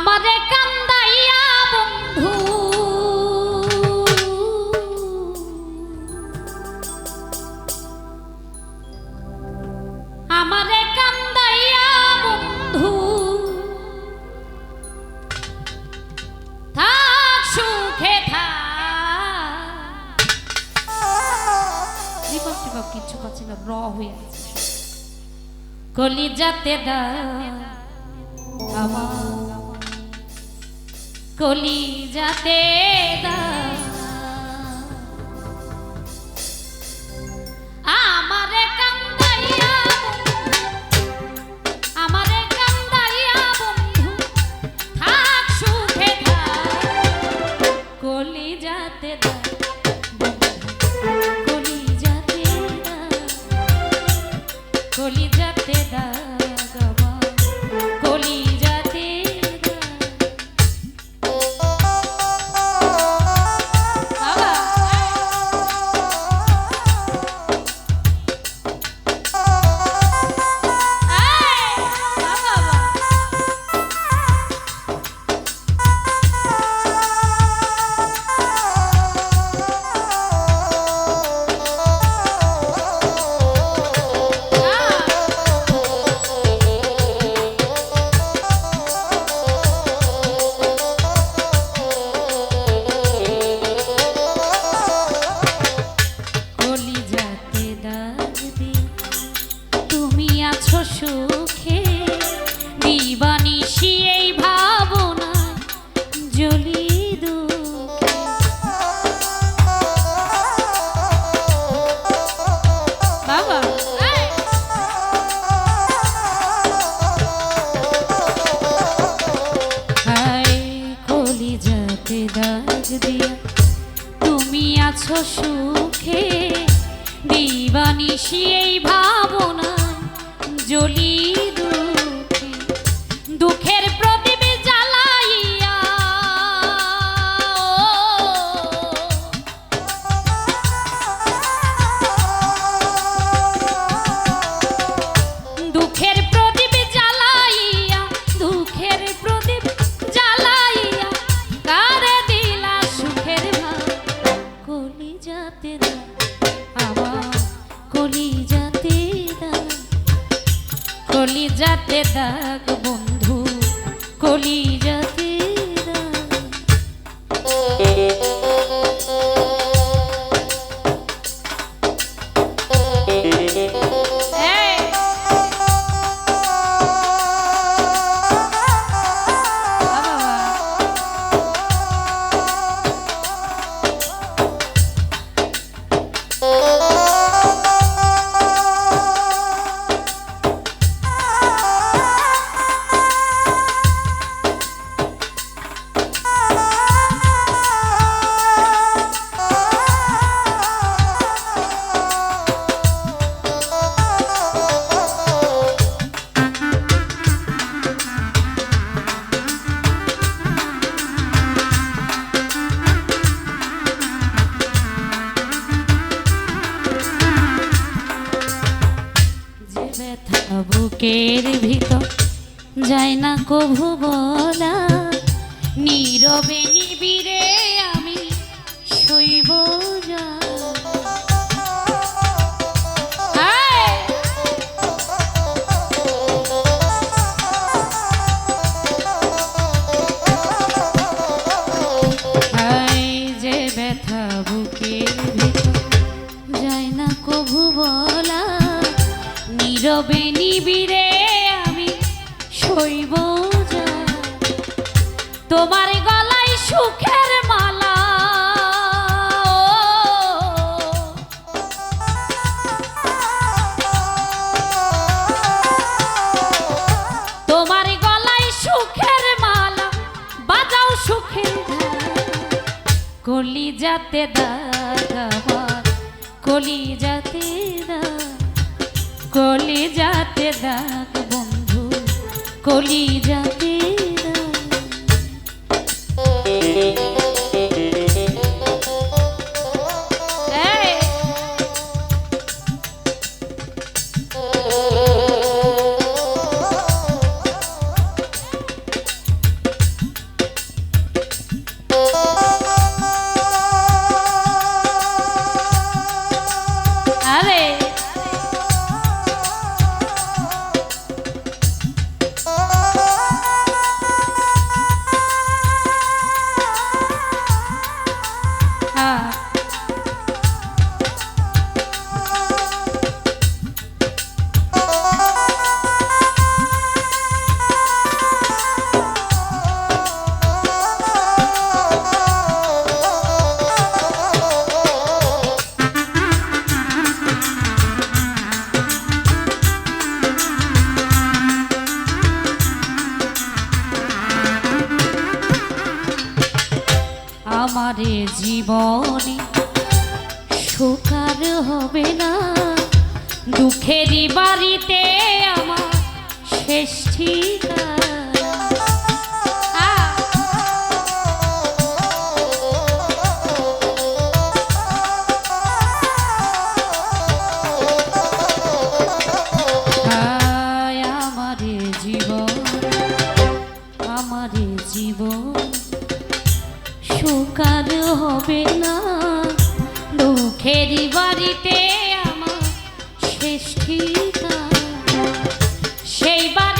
আমারে কান্দাইয়া বন্ধু। আমারে কান্দাইয়া বন্ধু। থাক সুখে থাক। টিপক পাচ্ছি না র হয়ে আছে কলিজাতে দা আমার কলিজাতে দা সুখে? দিবানিশি এই ভাবনা দুঃখে। বাবা। দিয়া তুমি আছো সুখে। দিবানিশি এই ভাবনা যাতে থাক বন্ধু কলি বুকের ভিতর যায় না কভু বলা। নীরবে নিবিরে আমি শৈব যা। যে ব্যথা বুকের নীরবে নিবিরে আমি শৈব তোমার গলায় সুখের মালা, তোমার গলায় সুখের মালা, বাজাও সুখের কলি যাতে আমার কলি যাতে দাগ। কলি যাতে দাগ বন্ধু কলি যাতে আমারে জীবনে সুকার হবে না। দুঃখেরই বাড়িতে আমার শেষ ঠিকানা। জীবন আমারে জীবন সুকার হবে না। দুঃখের বাড়িতে আমার শেষ ঠিকানা সেই বাড়িতে